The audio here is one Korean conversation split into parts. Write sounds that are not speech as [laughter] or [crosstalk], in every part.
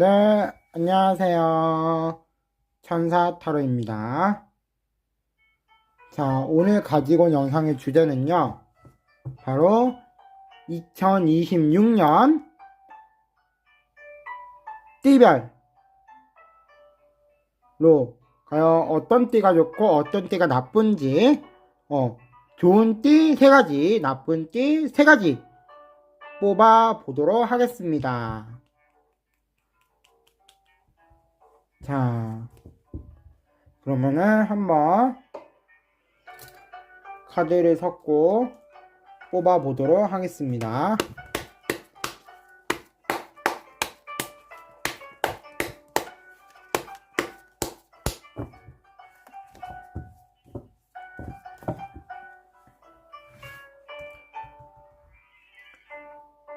여러분들 안녕하세요. 천사 타로입니다. 자, 오늘 가지고 온 영상의 주제는요. 바로 2026년 띠별로 과연 어떤 띠가 좋고 어떤 띠가 나쁜지 어, 좋은 띠세 가지, 나쁜 띠세 가지 뽑아 보도록 하겠습니다. 자, 그러면은 한번 카드를 섞고 뽑아 보도록 하겠습니다.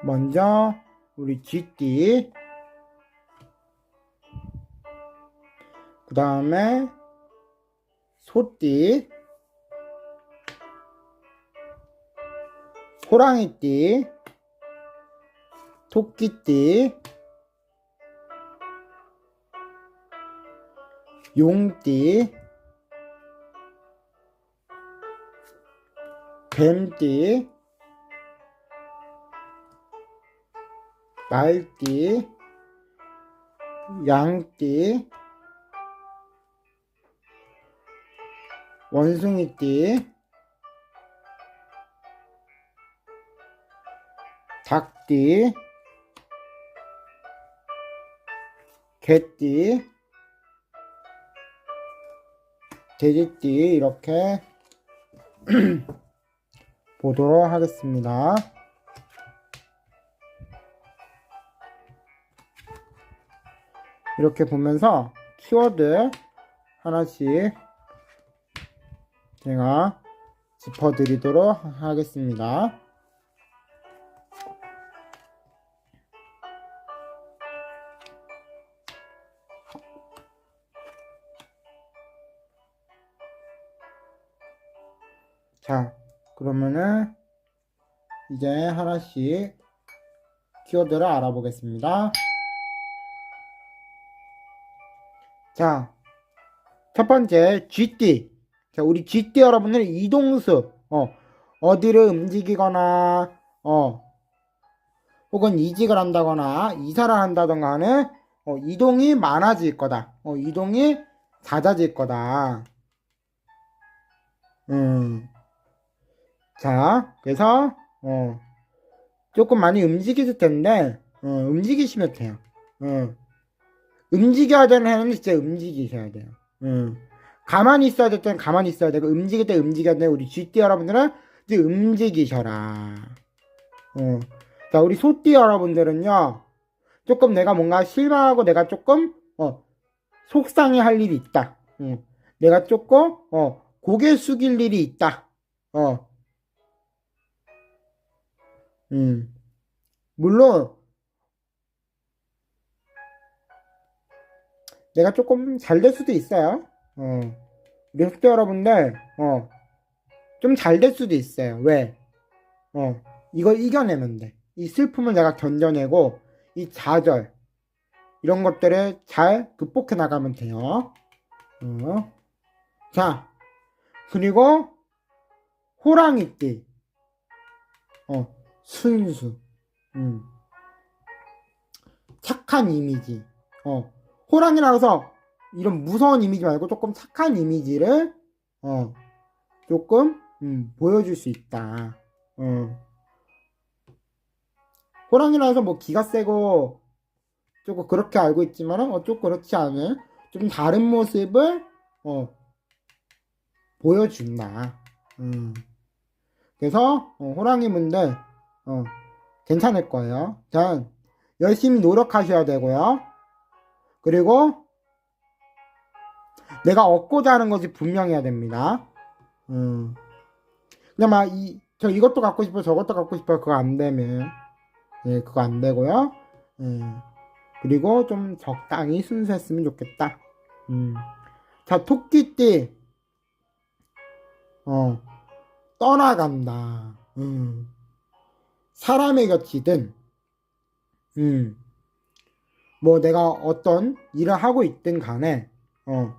먼저 우리 쥐띠 그 다음에 소띠 호랑이띠 토끼띠 용띠 뱀띠 말띠 양띠 원숭이띠. 닭띠. 개띠. 돼지띠. 이렇게 [clears throat] 보도록 하겠습니다. 이렇게 보면서 키워드 하나씩 제가 짚어드리도록 하겠습니다. 자, 그러면은 이제 하나씩 키워드를 알아보겠습니다. 자, 첫 번째 GT. 자, 우리 GT 여러분들 이동수, 어, 어디를 움직이거나, 어, 혹은 이직을 한다거나, 이사를 한다던가 하는, 어, 이동이 많아질 거다. 어, 이동이 잦아질 거다. 음. 자, 그래서, 어, 조금 많이 움직이실 텐데, 어, 움직이시면 돼요. 어. 움직여야 되는 해는 진짜 움직이셔야 돼요. 음. 가만히 있어야 될 때는 가만히 있어야 되고, 움직일 때 움직여야 돼. 우리 쥐띠 여러분들은 이제 움직이셔라. 어. 자, 우리 소띠 여러분들은요, 조금 내가 뭔가 실망하고 내가 조금, 어, 속상해 할 일이 있다. 어. 내가 조금, 어, 고개 숙일 일이 있다. 어. 음. 물론, 내가 조금 잘 될 수도 있어요. 어. 학교 여러분들, 어. 좀 잘 될 수도 있어요. 왜? 어. 이걸 이겨내면 돼. 이 슬픔을 내가 견뎌내고, 이 좌절, 이런 것들을 잘 극복해 나가면 돼요. 어. 자, 그리고, 호랑이띠. 어, 순수. 음. 착한 이미지. 어. 호랑이라서 이런 무서운 이미지 말고 조금 착한 이미지를 어 조금 음, 보여줄 수 있다. 어. 호랑이라서 뭐 기가 세고 조금 그렇게 알고 있지만은 어, 좀 그렇지 않은 좀 다른 모습을 어 보여준다. 음. 그래서 어, 호랑이 분들 어 괜찮을 거예요. 자 열심히 노력하셔야 되고요. 그리고 내가 얻고자 하는 것이 분명해야 됩니다. 음. 그냥 막 이, 저 이것도 갖고 싶어 저것도 갖고 싶어 그거 안 되면 예, 그거 안 되고요. 예. 그리고 좀 적당히 순수했으면 좋겠다. 음. 자, 토끼띠. 어, 떠나간다. 음. 사람의 곁이든, 음. 뭐 내가 어떤 일을 하고 있든 간에 어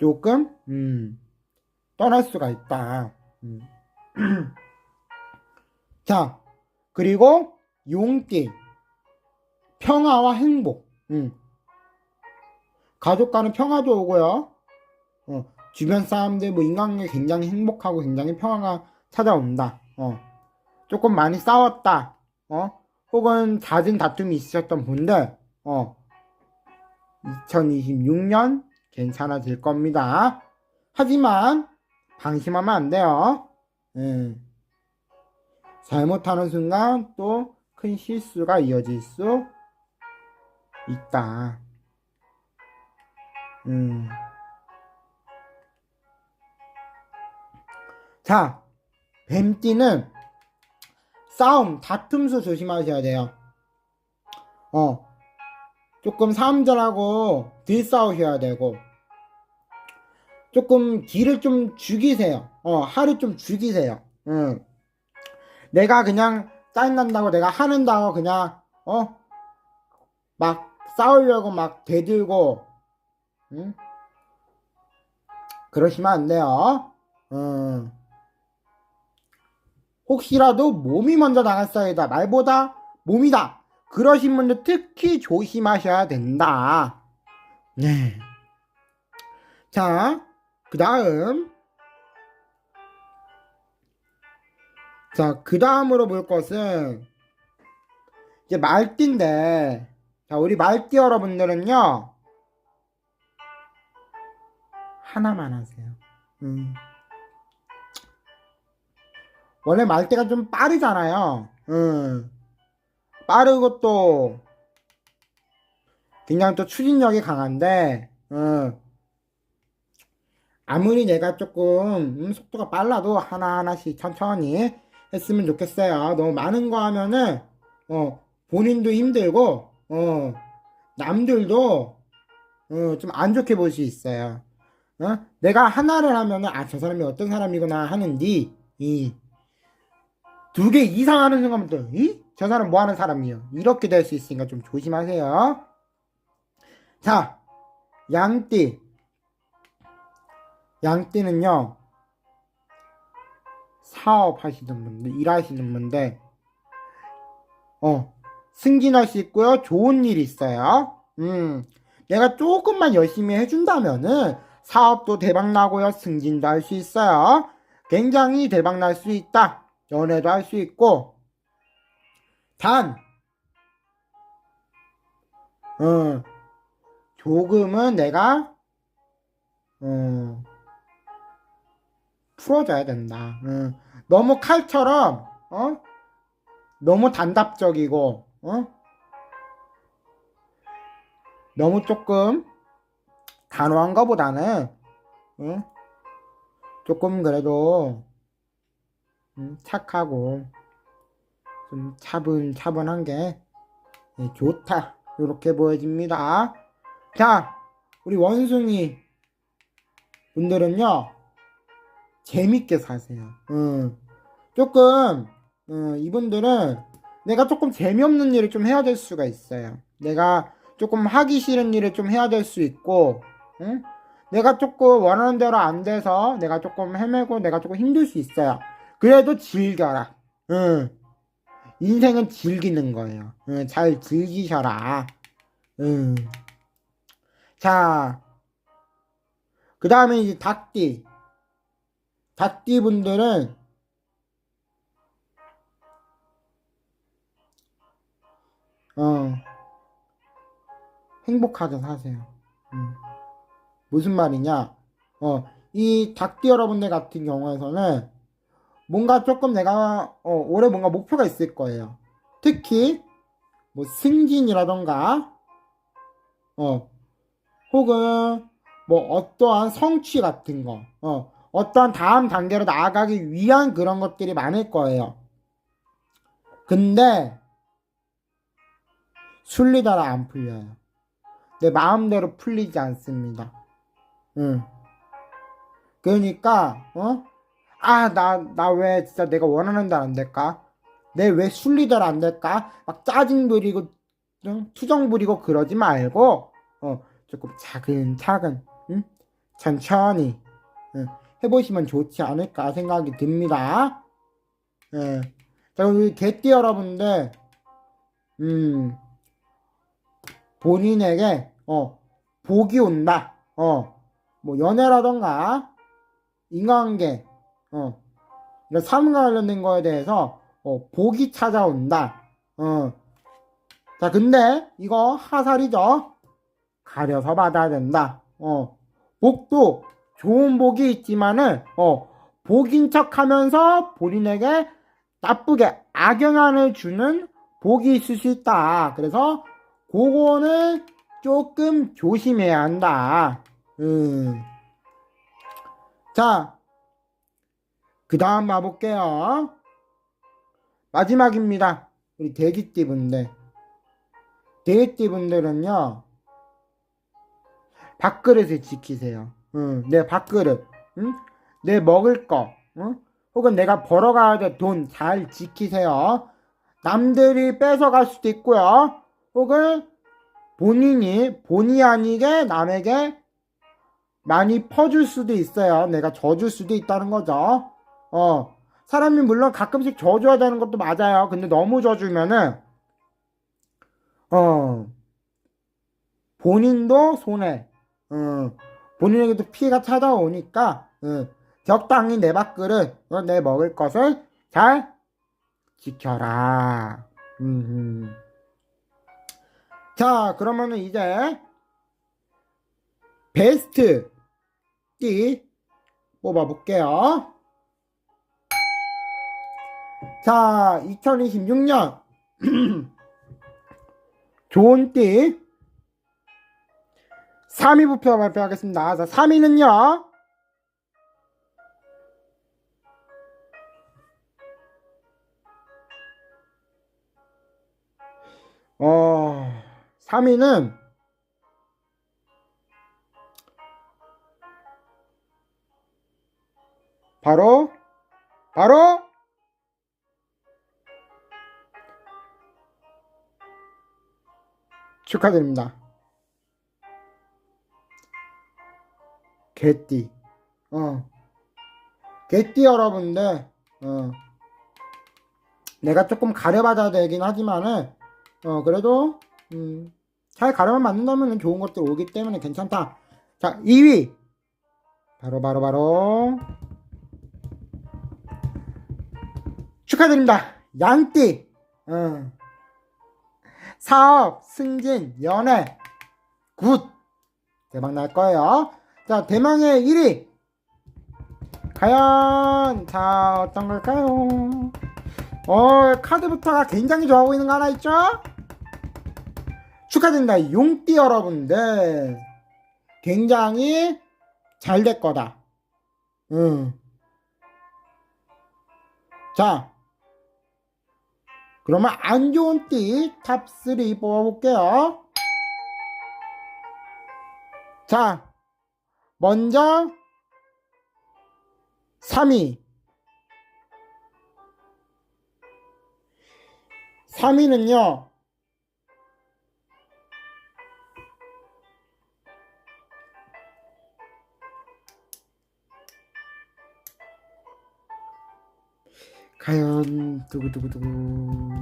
조금 음 떠날 수가 있다. 음. [clears throat] 자 그리고 용띠 평화와 행복. 음. 가족 간의 평화도 오고요. 어, 주변 사람들 뭐 인간관계 굉장히 행복하고 굉장히 평화가 찾아온다. 어. 조금 많이 싸웠다. 어? 혹은 잦은 다툼이 있으셨던 분들 어. 2026년 괜찮아질 겁니다. 하지만 방심하면 안 돼요. 음. 잘못하는 순간 또 큰 실수가 이어질 수 있다. 음. 자, 뱀띠는 싸움, 다툼수 조심하셔야 돼요. 어, 조금 사람들하고 들 싸우셔야 되고, 조금 길을 좀 죽이세요. 어, 하루 좀 죽이세요. 응. 내가 그냥 짜증난다고 내가 하는다고 그냥, 어, 막 싸우려고 막 대들고, 응? 그러시면 안 돼요. 음. 혹시라도 몸이 먼저 나갔어야다. 말보다 몸이다. 그러신 분들 특히 조심하셔야 된다. 네. 자, 그 다음. 자, 그 다음으로 볼 것은, 이제 말띠인데, 자, 우리 말띠 여러분들은요, 하나만 하세요. 음. 원래 말대가 좀 빠르잖아요. 음. 빠르고 또 굉장히 또 추진력이 강한데 음. 아무리 내가 조금 음, 속도가 빨라도 하나하나씩 천천히 했으면 좋겠어요. 너무 많은 거 하면은 어, 본인도 힘들고 어, 남들도 어, 좀 안 좋게 볼 수 있어요. 어? 내가 하나를 하면은 아 저 사람이 어떤 사람이구나 하는디 이두 개 이상 하는 순간부터 이? 저 사람 뭐 하는 사람이요 이렇게 될 수 있으니까 좀 조심하세요 자 양띠 양띠는요 사업하시는 분들 일하시는 분들 어 승진할 수 있고요 좋은 일이 있어요 음 내가 조금만 열심히 해준다면은 사업도 대박 나고요. 승진도 할 수 있어요. 굉장히 대박 날 수 있다. 연애도 할 수 있고. 단, 어, 조금은 내가, 어, 풀어줘야 된다. 어, 너무 칼처럼, 어? 너무 단답적이고, 어? 너무 조금 단호한 거보다는 응? 조금 그래도 음, 착하고 좀 차분차분한 게 예, 좋다 이렇게 보여집니다. 자, 우리 원숭이 분들은요 재밌게 사세요. 음, 조금 음, 이분들은 내가 조금 재미없는 일을 좀 해야 될 수가 있어요. 내가 조금 하기 싫은 일을 좀 해야 될 수 있고 응? 내가 조금 원하는 대로 안 돼서 내가 조금 헤매고 내가 조금 힘들 수 있어요. 그래도 즐겨라. 응. 인생은 즐기는 거예요. 응, 잘 즐기셔라. 응. 자, 그 다음에 이제 닭띠. 닭띠 분들은 어, 행복하게 사세요. 음. 무슨 말이냐? 어, 이 닭띠 여러분들 같은 경우에서는 뭔가 조금 내가 어, 올해 뭔가 목표가 있을 거예요. 특히 뭐 승진이라던가 어, 혹은 뭐 어떠한 성취 같은 거, 어, 어떠한 다음 단계로 나아가기 위한 그런 것들이 많을 거예요. 근데 순리대로 안 풀려요. 내 마음대로 풀리지 않습니다. 응. 그러니까, 어? 아, 나, 나 왜 진짜 내가 원하는 대로 안 될까? 내 왜 순리대로 안 될까? 막 짜증 부리고 응? 투정 부리고 그러지 말고 어 조금 차근차근 응? 천천히 응, 해보시면 좋지 않을까 생각이 듭니다. 예. 자 우리 개띠 여러분들 음 본인에게 어 복이 온다. 어 뭐 연애라던가 인간관계 어 이런 삶과 관련된 거에 대해서 어, 복이 찾아온다. 어. 자, 근데 이거 하살이죠. 가려서 받아야 된다. 어. 복도 좋은 복이 있지만은 어, 복인 척하면서 본인에게 나쁘게 악영향을 주는 복이 있을 수 있다. 그래서 그거는 조금 조심해야 한다. 음. 자, 그 다음 봐볼게요. 마지막입니다. 우리 대기띠 분들. 대기띠 분들은요, 밥그릇을 지키세요. 응, 내 밥그릇, 응? 내 먹을 거, 응? 혹은 내가 벌어가야 될 돈 잘 지키세요. 남들이 뺏어갈 수도 있고요. 혹은 본인이 본의 아니게 남에게 많이 퍼줄 수도 있어요. 내가 져줄 수도 있다는 거죠. 어, 사람이 물론 가끔씩 져줘야 되는 것도 맞아요. 근데 너무 져주면은, 어, 본인도 손해, 어, 본인에게도 피해가 찾아오니까, 어, 적당히 내 밥그릇, 어, 내 먹을 것을 잘 지켜라. 음. 자, 그러면은 이제, 베스트 띠 뽑아볼게요. 자, 2026년 [clears throat] 좋은 띠 3위 부표 발표하겠습니다. 자, 3위는요. 어, 3위는 바로 바로 축하드립니다. 개띠. 어. 개띠 여러분들, 어. 내가 조금 가려받아야 되긴 하지만은, 어, 그래도, 음, 잘 가려만 맞는다면 좋은 것들 오기 때문에 괜찮다. 자, 2위. 바로, 바로, 바로. 축하드립니다. 양띠. 어. 사업, 승진, 연애, 굿! 대박 날 거예요. 자, 대망의 1위! 과연, 자, 어떤 걸까요? 어, 카드부터가 굉장히 좋아 보이는 거 하나 있죠? 축하드립니다. 용띠 여러분들. 굉장히 잘 될 거다. 응. 자, 그러면 안 좋은 띠 탑3 뽑아볼게요. 자, 먼저 3위. 3위는요. 과연 두구두구두구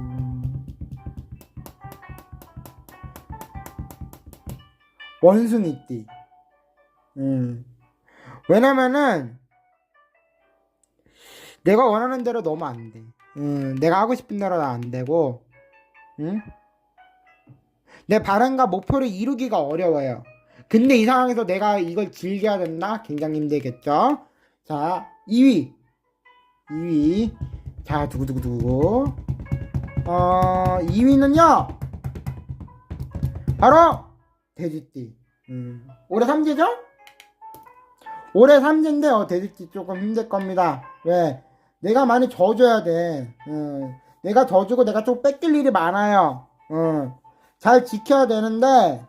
원숭이띠 음. 왜냐면은 내가 원하는 대로 너무 안 돼 음, 내가 하고 싶은 대로 안 되고 음? 내 바람과 목표를 이루기가 어려워요 근데 이 상황에서 내가 이걸 즐겨야 된다? 굉장히 힘들겠죠 자 2위 2위 자, 두구두구두구. 어, 2위는요. 바로 돼지띠. 음. 올해 삼재죠? 올해 삼재인데 어, 돼지띠 조금 힘들 겁니다. 왜? 내가 많이 져줘야 돼. 음. 내가 져주고 내가 좀 뺏길 일이 많아요. 음. 잘 지켜야 되는데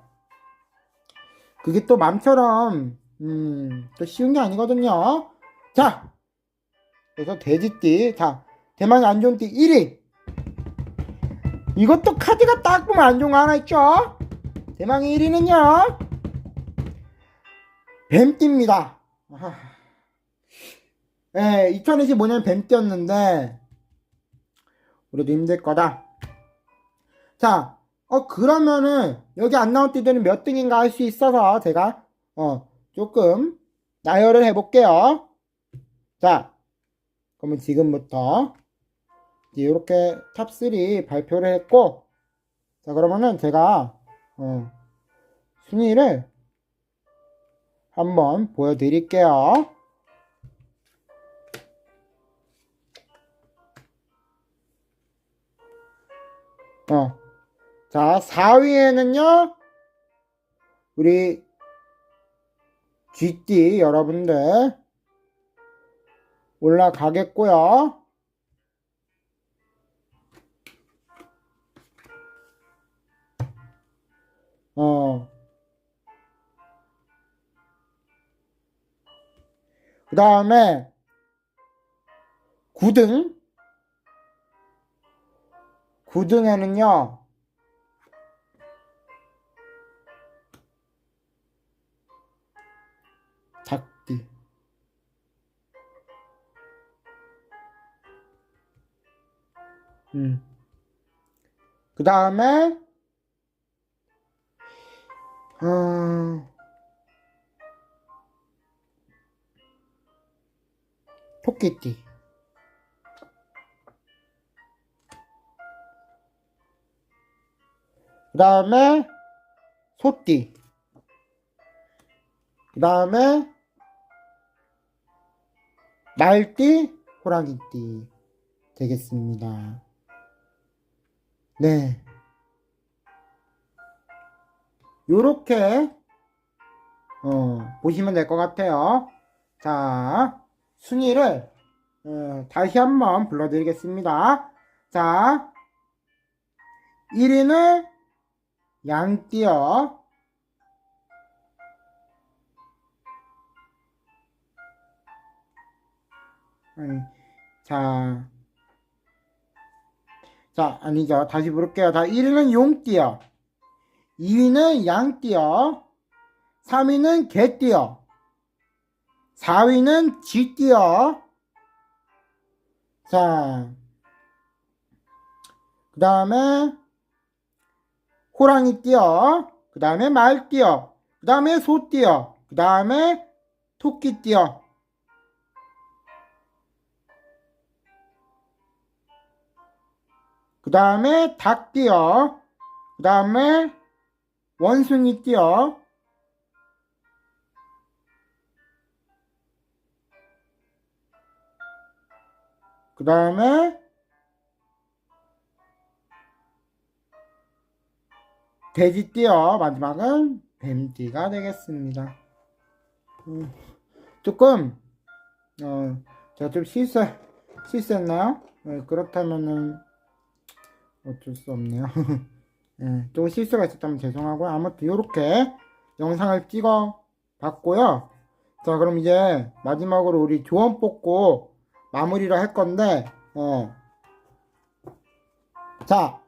그게 또 맘처럼 음, 또 쉬운 게 아니거든요. 자, 그래서 돼지띠 자 대망의 안 좋은 띠 1위 이것도 카드가 딱 보면 안 좋은 거 하나 있죠? 대망의 1위는요. 뱀띠입니다. 예, 2025년 뱀띠였는데, 우리도 힘들 거다. 자, 어, 그러면은, 여기 안 나온 띠들은 몇 등인가 할 수 있어서, 제가, 어, 조금, 나열을 해볼게요. 자, 그러면 지금부터, 이렇게 탑3 발표를 했고, 자, 그러면은 제가, 어, 순위를 한번 보여드릴게요. 어. 자, 4위에는요, 우리 GT 여러분들 올라가겠고요. 어. 그 다음에 9등 9등에는요 닭띠 음. 그 다음에 어... 토끼띠. 그 다음에 소띠. 그 다음에 말띠 호랑이띠 되겠습니다. 네 요렇게 어, 보시면 될 것 같아요 자 순위를 어, 다시 한번 불러드리겠습니다 자 1위는 양띠요. 아니, 자, 자, 아니죠. 다시 부를게요. 자, 1위는 용띠요. 2위는 양띠요. 3위는 개띠요. 4위는 쥐띠요. 자, 그 다음에 호랑이 띠요. 그 다음에 말 띠요. 그 다음에 소 띠요. 그 다음에 토끼 띠요. 그 다음에 닭 띠요. 그 다음에 원숭이 띠요. 그 다음에 돼지띠요. 마지막은 뱀띠가 되겠습니다. 음, 조금, 어, 제가 좀 실수, 실수했나요? 네, 그렇다면은, 어쩔 수 없네요. [laughs] 네, 조금 실수가 있었다면 죄송하고요. 아무튼, 요렇게 영상을 찍어 봤고요. 자, 그럼 이제 마지막으로 우리 조언 뽑고 마무리를 할 건데, 어. 자,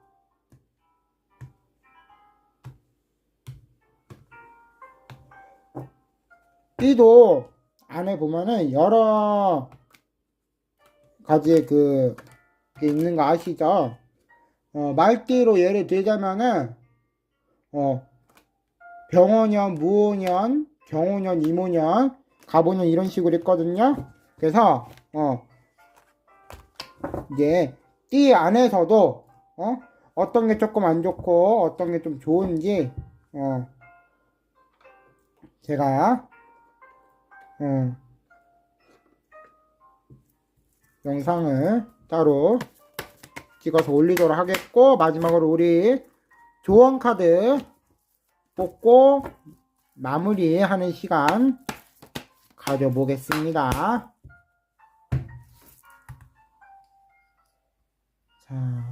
띠도 안에 보면은 여러 가지의 그, 게 있는 거 아시죠? 어, 말띠로 예를 들자면은, 어, 병원년, 무호년, 경호년, 이모년, 가보년 이런 식으로 있거든요. 그래서, 어, 이제, 띠 안에서도, 어, 어떤 게 조금 안 좋고, 어떤 게 좀 좋은지, 어, 제가, 어, 영상을 따로 찍어서 올리도록 하겠고 마지막으로 우리 조언 카드 뽑고 마무리하는 시간 가져보겠습니다. 자.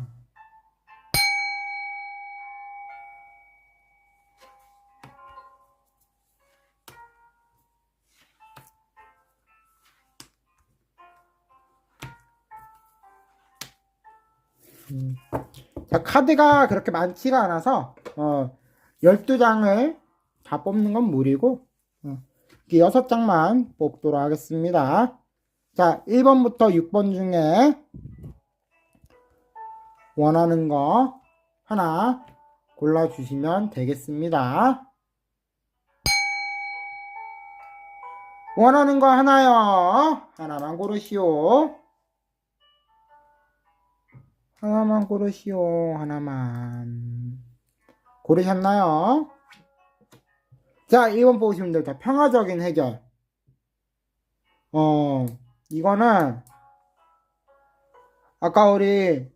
음. 자, 카드가 그렇게 많지가 않아서, 어, 12장을 다 뽑는 건 무리고, 어, 이렇게 6장만 뽑도록 하겠습니다. 자, 1번부터 6번 중에 원하는 거 하나 골라주시면 되겠습니다. 원하는 거 하나요. 하나만 고르시오. 하나만 고르시오. 하나만. 고르셨나요? 자, 1번 보시면 됩니다. 평화적인 해결. 어, 이거는, 아까 우리,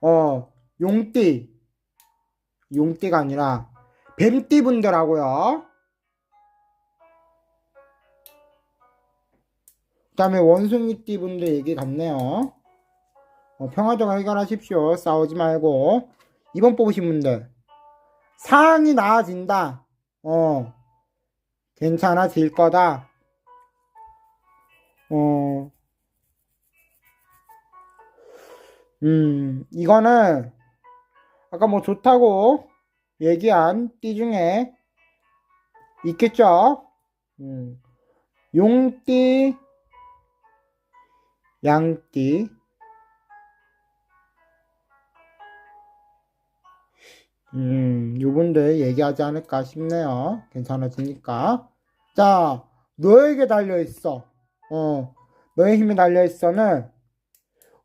어, 용띠. 용띠가 아니라, 뱀띠 분들하고요. 그 다음에 원숭이띠 분들 얘기 같네요. 어, 평화적으로 해결하십시오. 싸우지 말고. 2번 뽑으신 분들. 상황이 나아진다. 어, 괜찮아질 거다. 어, 음, 이거는, 아까 뭐 좋다고 얘기한 띠 중에 있겠죠? 음, 용띠, 양띠, 음, 요분들 얘기하지 않을까 싶네요. 괜찮아지니까. 자, 너에게 달려있어. 어, 너의 힘이 달려있어는,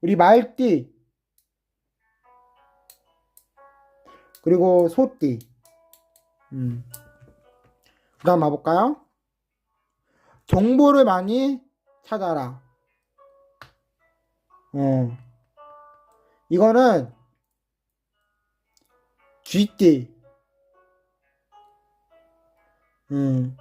우리 말띠, 그리고 소띠. 음. 그 다음 가볼까요? 정보를 많이 찾아라. 어. 이거는 쥐띠. 음.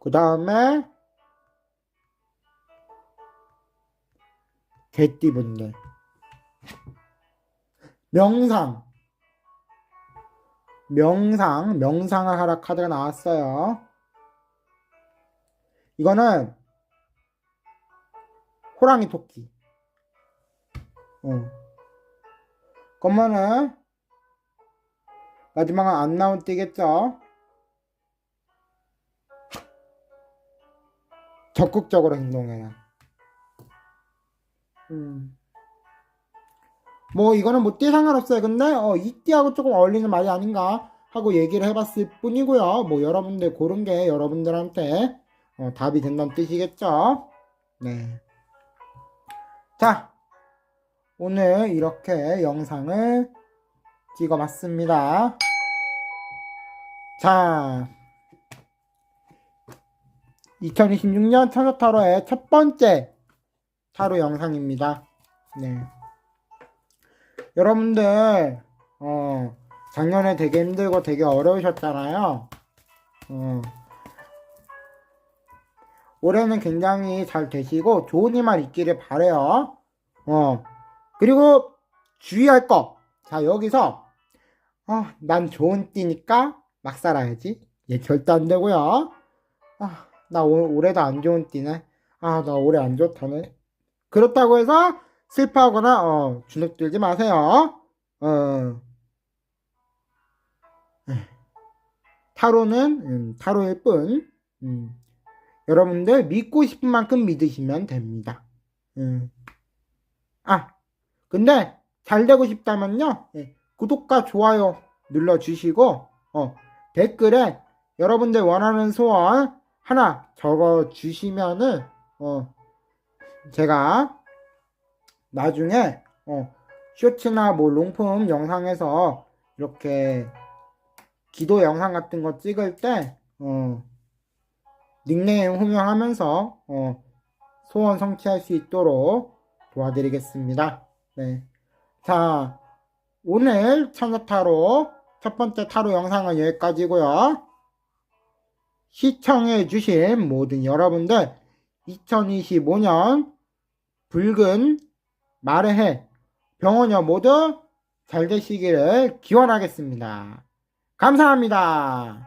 그 다음에 개띠분들. 명상. 명상, 명상을 하라 카드가 나왔어요. 이거는 호랑이 토끼. 어. 그러면은 마지막은 안 나온 띠겠죠? 적극적으로 행동해라. 음. 뭐 이거는 뭐 띠 상관없어요. 근데 어, 이 띠하고 조금 어울리는 말이 아닌가 하고 얘기를 해봤을 뿐이고요. 뭐 여러분들 고른 게 여러분들한테 어, 답이 된다는 뜻이겠죠? 네. 자, 오늘 이렇게 영상을 찍어봤습니다. 자, 2026년 천사타로의 첫 번째 타로 영상입니다. 네. 여러분들, 어, 작년에 되게 힘들고 되게 어려우셨잖아요. 어, 올해는 굉장히 잘 되시고 좋은 일만 있기를 바래요. 어. 그리고 주의할 거. 자, 여기서 아, 난 좋은 띠니까 막 살아야지. 얘 절대 안 되고요. 아, 나 올, 올해도 안 좋은 띠네. 아, 나 올해 안 좋다네. 그렇다고 해서 슬퍼하거나 어, 주눅 들지 마세요. 어. 타로는 음, 타로일 뿐. 음. 여러분들 믿고 싶은 만큼 믿으시면 됩니다. 음. 아, 근데 잘 되고 싶다면요. 예, 구독과 좋아요 눌러주시고, 어, 댓글에 여러분들 원하는 소원 하나 적어주시면은, 어, 제가 나중에, 어, 쇼츠나 뭐 롱폼 영상에서 이렇게 기도 영상 같은 거 찍을 때, 어, 닉네임 호명하면서 어, 소원 성취할 수 있도록 도와드리겠습니다. 네. 자, 오늘 천사타로 첫 번째 타로 영상은 여기까지고요. 시청해 주신 모든 여러분들 2025년 붉은 말의 해 병원여 모두 잘 되시기를 기원하겠습니다. 감사합니다.